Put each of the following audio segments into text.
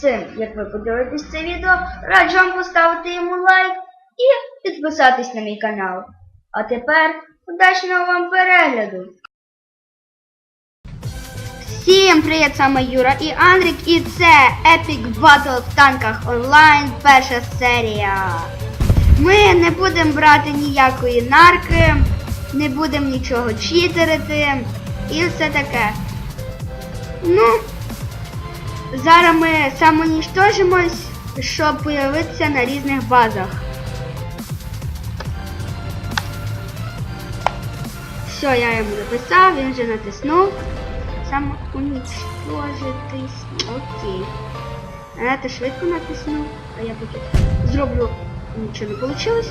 цим, як ви подивитесь це відео, раджу вам поставити йому лайк і підписатись на мій канал. А тепер удачного вам перегляду! Всім привіт, саме Юра і Андрік, і це Epic Battle в танках онлайн, перша серія. Ми не будемо брати ніякої нарки, не будемо нічого читерити і все таке. Ну, зараз ми самоніштожимось, щоб появитися на різних базах. Все, я йому написав, він вже натиснув. Самоунічтожитись. Окей. Ти швидко натиснув, а я поки зроблю. Нічого не вийшло.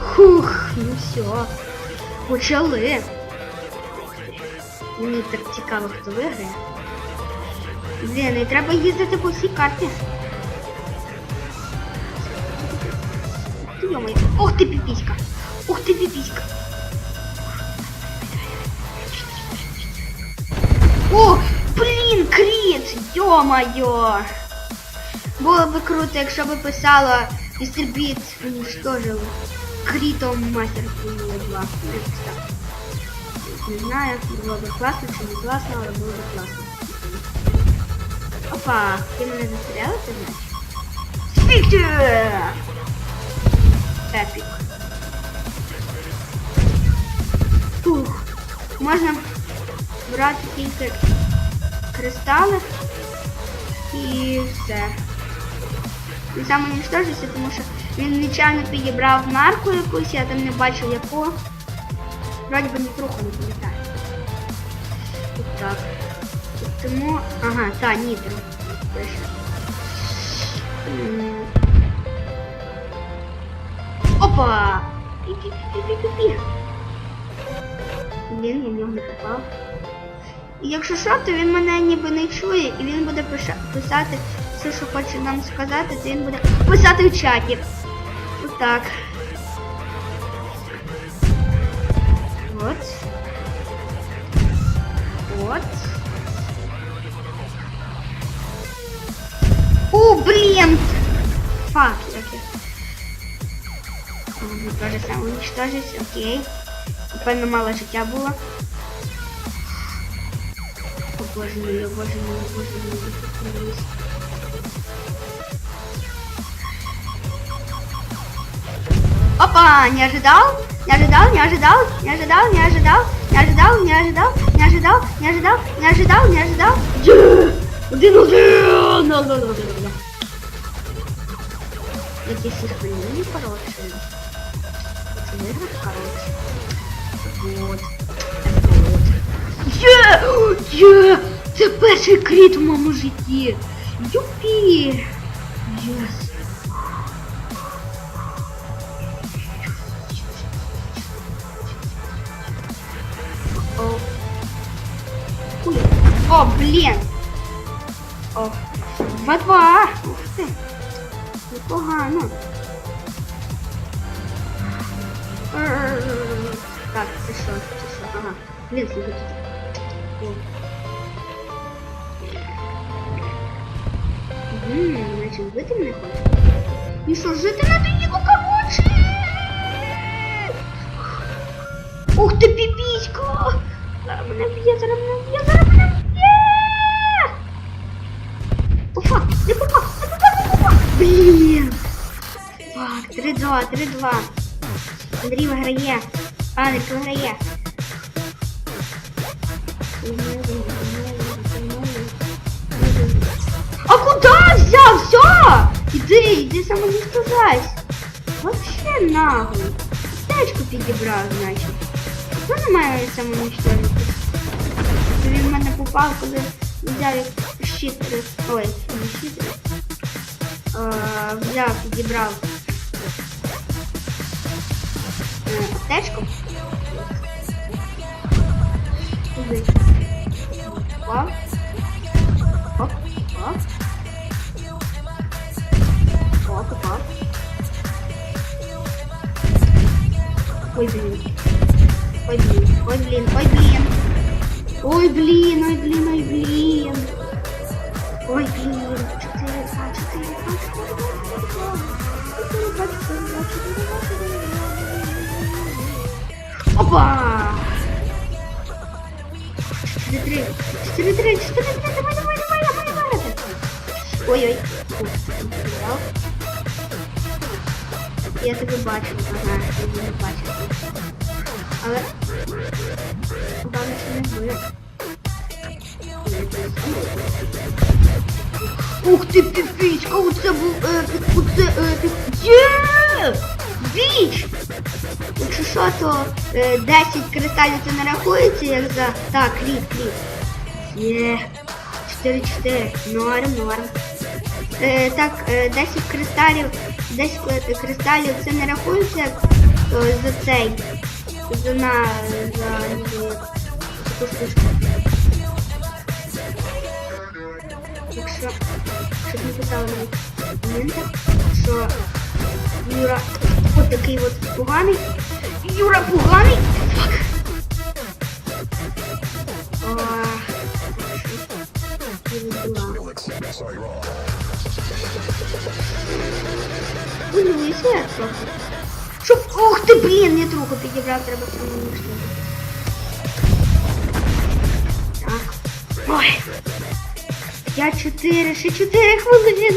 Хух, ну все. Почали. Мені так цікаво, хто виграє. І треба їздити по всій карті. Йомай. Ох ти піпіська! Ух ти піпіська! О, блін, кріт! Йо-моє! Було би круто, якщо би писало Mr. Beat уничтожил критом мастер Формулы 2. Не знаю, було би класно чи не класно, але було би класно. Опа, ти мене застряла, ти знаєш? Спікте! Епік. Фух. Можна брати тільки кристали і все. Він сам уничтожився, тому що він нечайно підібрав нарку якусь, я там не бачив яку. Вроді би трохи не пам'ятаю. Так. Тому... Ага, та, нітро. Пише. Опа! Пі-пі-пі-пі-пі-пі. Блін, я в нього не попав. І якщо що, то він мене ніби не чує, і він буде писати все, що хоче нам сказати, то він буде писати в чаті. Отак. От. От. О, блін! Фак, як я. Ага, Тоже саме уничтожить, окей. Напевно, мало життя було. О боже мой, о боже мой, о боже тут Опа, не ожидал, не ожидал, не ожидал, не ожидал, не ожидал, не ожидал, не ожидал, не ожидал, не ожидал, не ожидал, не ожидал. Є! Так если пельмени хорошие, то наверное хорошие. Вот. Є! Є! Це перший кріт в моєму житті! Юпі! Єс! О, блин! О, два-два! Ух ты! Непогано. Е, Так, це що? Це що? Ага. Блін, слухай тут. О. Ммм, наче вбити мене хоче. І що, жити на його короче? Ух ти, піпіська! Зараз мене б'є, зараз мене б'є, зараз мене б'є! Попав, не попав, не попав, не попав! Блін! Так, 3-2, 3-2. Андрій виграє. Андрій виграє. А куда взял? Все! Иди, иди самоуничтожайся. Вообще наглый. Тачку підібрав, значить. Хто не має самоуничтожити? Він в мене попав, коли взяв щит. Ой, не щит. Взяв, підібрав е, аптечку. Туди. Попав. Оп, оп. Оп, оп. Ой, блин. Ой, блин, ой, блин, ой, блин. Ой, блин, ой, блин, ой, блин. Ой, блин. Опа! 4-3, 4-3, 4-3, давай, давай, давай, давай, давай. Ой-ой. Я тебе бачу, знаю, я не бачу. Але... Там ще не буде. Ух ти, піпічка, оце був епік, оце епік. Є! Біч! Якщо що, то е, 10 кристалів це не рахується, як за... Так, кліп, кліп. Є. 4-4. Норм, норм. Е, так, е, 10 кристалів, 10 кристалів це не рахується як е, за цей. За на за, за таку штучку. Якщо щоб не писали мені в коментах, що Юра от такий от поганий. Юра поганий. Фак. А, що? Я відбила. Трохи. Щоб... Ух ти, блін, я трохи підібрав, треба самому. Так. Ой. 5-4, ще 4 хвилини.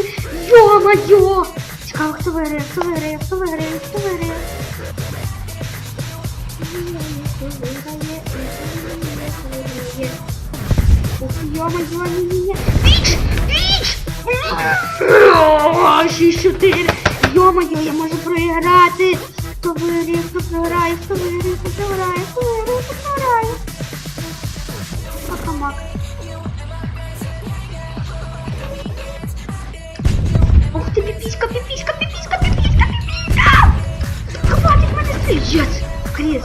Йо-моє! Цікаво, хто виграє, хто виграє, хто виграє, хто виграє. Йо-моє, ні-ні-ні. Біч! Біч! 6-4. Йо-моє, я можу проіграти. Хто виграє, хто програє, хто виграє, хто програє, хто виграє, хто програє. Макамак. Піпіська, піпіська, піпіська, піпіська, піпіська! Хватить мене стріляти! Кріс.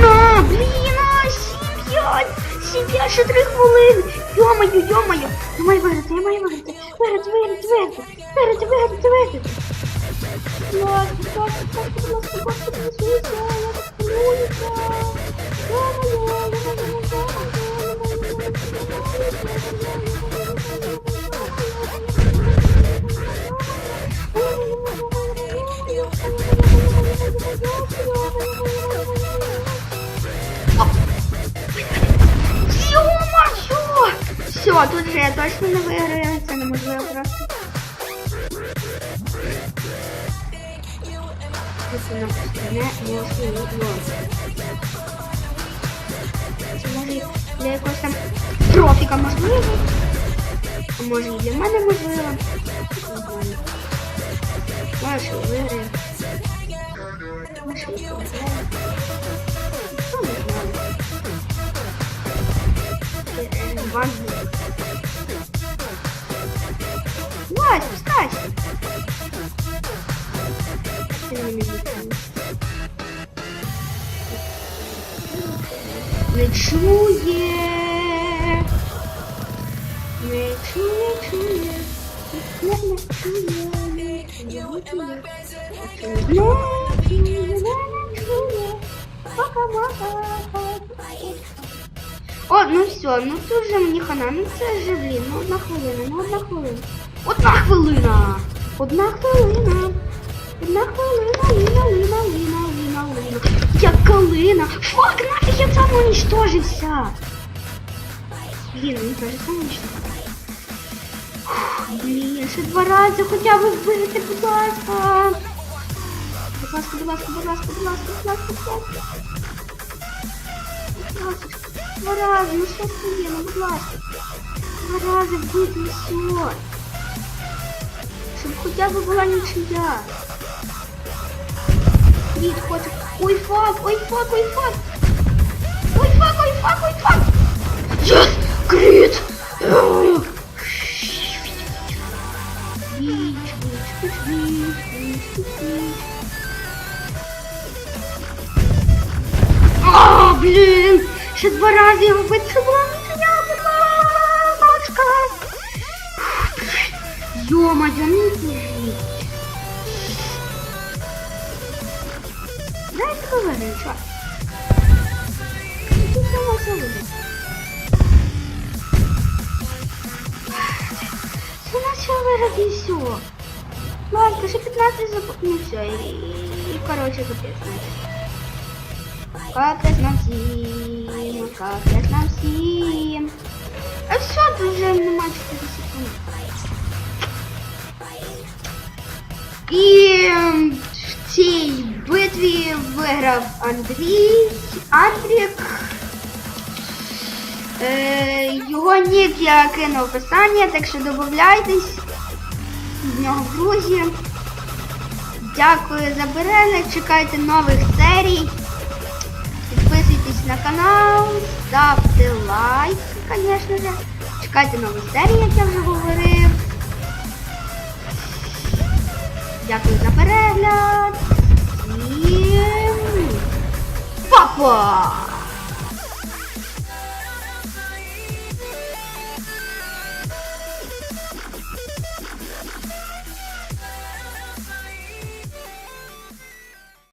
На, блін, а, сім п'ять! Сім п'ять, ще три хвилини! Йомаю, йомаю! Я маю виграти, я маю виграти! Виграти, виграти, виграти! Виграти, виграти, виграти! Ладно, Саша, как ты нас так подписывайся, я так волнуюсь. Ё-моё, я могу не Все, тут же я точно не виграю, це неможливо просто. Це неможливо. Це може для якогось там профіка можливо. А може і для мене можливо. Не знаю. Може, що Не чує. Не чує, чує. Не, не чує, не чує. О, ну все, ну тут вже мені хана, ну це вже, блін, ну одна хвилина, ну одна хвилина. Одна хвилина! Одна хвилина! Одна хвилина, ліна, ліна, ліна, калина! Фак, нафіг я сам уничтожився! Блін, він теж сам уничтожився. Фух, Блін, ще два рази хоча б вбити, будь ласка! Будь ласка, будь ласка, будь ласка, будь ласка, будь ласка, будь ласка. Будь ласка. Два рази, ну що це є, ну будь ласка. Два рази вбити і все. Щоб хоча б була нічия. Кріт хоче. Ой, фак, ой, фак, ой, фак. Ой, фак, ой, фак, ой, фак. Єс! Кріт! Біч, біч, біч, біч, біч, біч, біч. А, блін! Ще два рази його бити, щоб була нічия, 15 и все. Ладно, пиши 15 зап... Ну все, и, и, и короче капец. Капец нам всем, капец нам всем. А все, тут уже нема 4 секунды. І в цій битві виграв Андрій Андрік. Э, е, його нік я кинув в описання, так що додайтесь нього в. Дякую за перегляд, чекайте нових серій. Підписуйтесь на канал, ставте лайк, звісно же. Чекайте нові серії, як я вже говорив. Дякую за перегляд. І... Папа!